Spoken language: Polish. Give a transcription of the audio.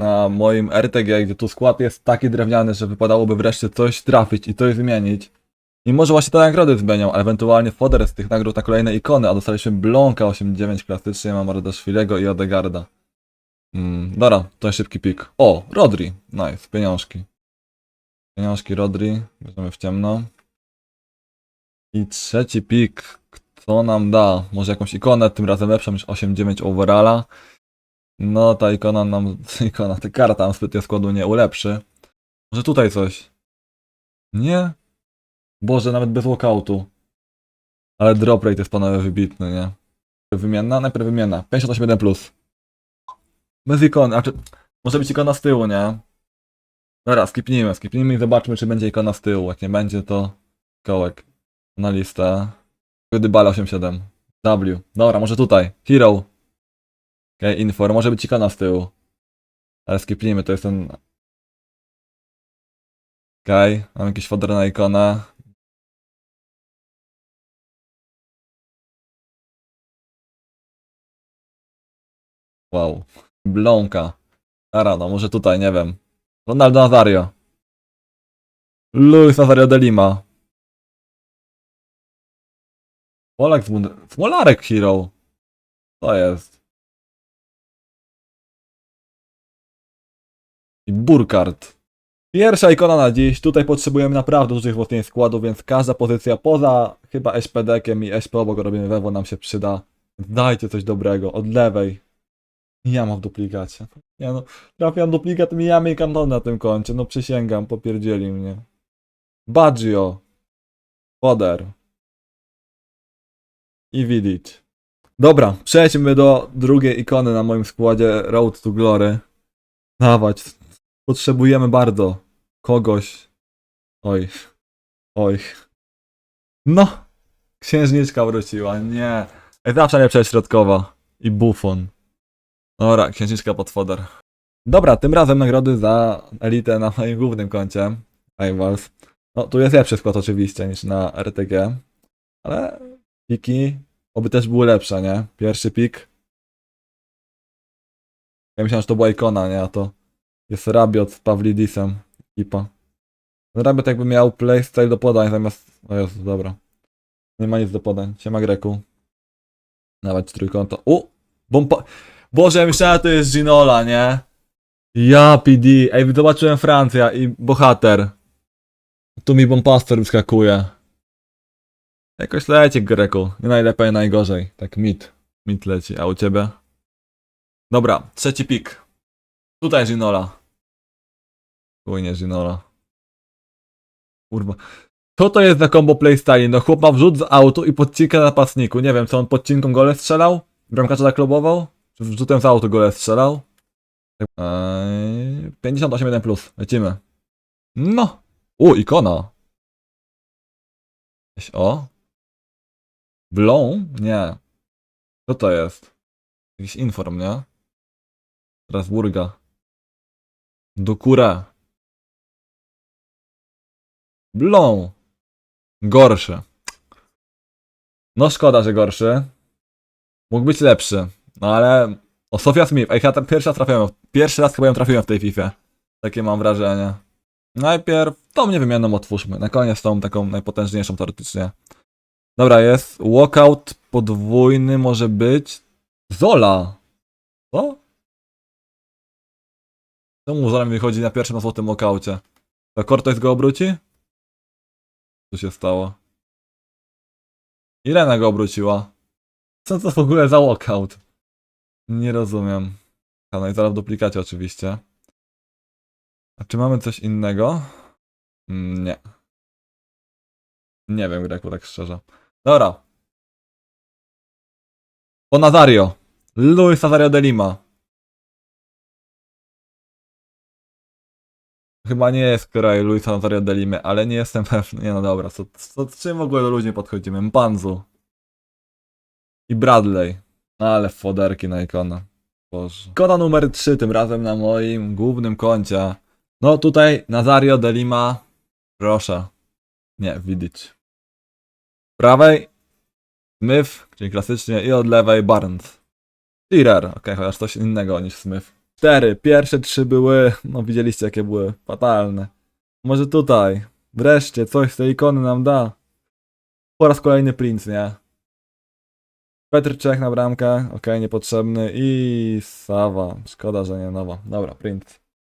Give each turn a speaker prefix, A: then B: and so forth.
A: na moim RTG, gdzie tu skład jest taki drewniany, że wypadałoby wreszcie coś trafić i coś zmienić. I może właśnie te nagrody zmienią, a ewentualnie foder z tych nagród na kolejne ikony, a dostaliśmy Blonka 8.9 klasycznie, mam Rodaszwilego i Odegarda. Mm, dobra, to szybki pik. O, Rodri, nice, pieniążki. Pieniążki Rodri, bierzemy w ciemno. I trzeci pik, kto nam da? Może jakąś ikonę, tym razem lepszą niż 8.9 overalla. No, ta ikona nam, ikona, ta karta nam zbytnio składu nie ulepszy. Może tutaj coś? Nie? Boże, nawet bez walkoutu. Ale drop rate jest panowie wybitny, nie? Wymienna? Najpierw wymienna. 58.1+. plus. Bez ikony, a czy... Może być ikona z tyłu, nie? Dobra, skipnijmy, skipnijmy i zobaczmy, czy będzie ikona z tyłu. Jak nie będzie, to kołek. Na listę. Dybala 87. W. Dobra, może tutaj. Hero. Okej, okay, infor. Może być ikona z tyłu. Ale skipnijmy, to jest ten... Okej, okay, mam jakiś foder na ikonę. Wow. Blonka. Ara, no może tutaj, nie wiem. Ronaldo Nazario. Luis Nazario de Lima. Polak z Bund... Smolarek Hero. To jest. I Burkhardt. Pierwsza ikona na dziś. Tutaj potrzebujemy naprawdę dużych wzmocnień składu, więc każda pozycja poza chyba SPD-kiem i SP, bo robimy wewo, nam się przyda. Dajcie coś dobrego. Od lewej. Ja mam w duplikacie. Ja no, trafiam duplikat Miami Canton na tym koncie. No przysięgam, popierdzieli mnie. Baggio. Poder. I Vidic. Dobra, przejdźmy do drugiej ikony na moim składzie Road to Glory. Dawać. Potrzebujemy bardzo kogoś. Oj. Oj. No. Księżniczka wróciła. Nie. Zawsze lepsza środkowa. I Buffon. Dobra, księżniczka pod foder. Dobra, tym razem nagrody za elitę na moim głównym koncie. Rivals. No, tu jest lepszy skład oczywiście niż na RTG. Ale piki oby też były lepsze, nie? Pierwszy pik. Ja myślałem, że to była ikona, nie? A to jest Rabiot z Pawlidisem. Ekipa. Rabiot jakby miał playstyle do podań zamiast... O Jezu, dobra. Nie ma nic do podań. Siema Greku. Nawet trójkąto. U! Bomba... Boże, myślałem, to jest Ginola, nie? Ja, PD. Ej, zobaczyłem Francja i bohater. Tu mi Bompaster wyskakuje. Jakoś leci, Greku. Nie najlepiej, najgorzej. Tak mit. Mit leci. A u ciebie? Dobra, trzeci pik. Tutaj Ginola. Uj, nie Ginola. Kurwa. Co to jest za combo playstyle? No chłop ma wrzut z autu i podcinkę na pasniku. Nie wiem, co on podcinką gole strzelał? Bramkarza zaklobował? Czy wrzutem z autu gole strzelał? Eee, 58.1 plus. Lecimy. No. U, ikona. O. Blą? Nie. Co to jest? Jakiś inform, nie? Strasburga. Dukura. Blą. Gorszy. No szkoda, że gorszy. Mógł być lepszy. No ale... O, Sofia Smith. Ej, ja tam pierwszy raz trafiłem. Pierwszy raz chyba ją trafiłem w tej FIFA. Takie mam wrażenie. Najpierw tą niewymienną otwórzmy. Na koniec tą taką najpotężniejszą teoretycznie. Dobra, jest. Walkout podwójny może być. Zola. Co? Czemu Zola mi wychodzi na pierwszym na złotym walkoucie? To Cortez go obróci? Co się stało? Irena go obróciła. Co to w ogóle za walkout? Nie rozumiem. No i zaraz w duplikacie oczywiście. A czy mamy coś innego? Mm, Nie. Nie wiem, Greku, tak szczerze. Dobra. Po Nazario. Luis Nazario de Lima. Chyba nie jest kraj Luisa Nazario de Limy, ale nie jestem pewny. Nie no dobra, co, co, czym w ogóle do ludzi podchodzimy? Mpanzu. I Bradley. No ale foderki na ikonę. Boże. Ikona numer 3 tym razem na moim głównym koncie. No tutaj Nazario de Lima. Proszę. Nie, widzieć. prawej Smith, czyli klasycznie, i od lewej Barnes. Shearer, okej, chociaż coś innego niż Smith. Cztery. Pierwsze trzy były, no widzieliście jakie były, fatalne. Może tutaj, wreszcie coś z tej ikony nam da. Po raz kolejny Prince, nie? Petr Czech na bramkę, okej, niepotrzebny i Sawa, szkoda, że nie nowa. Dobra, Prince.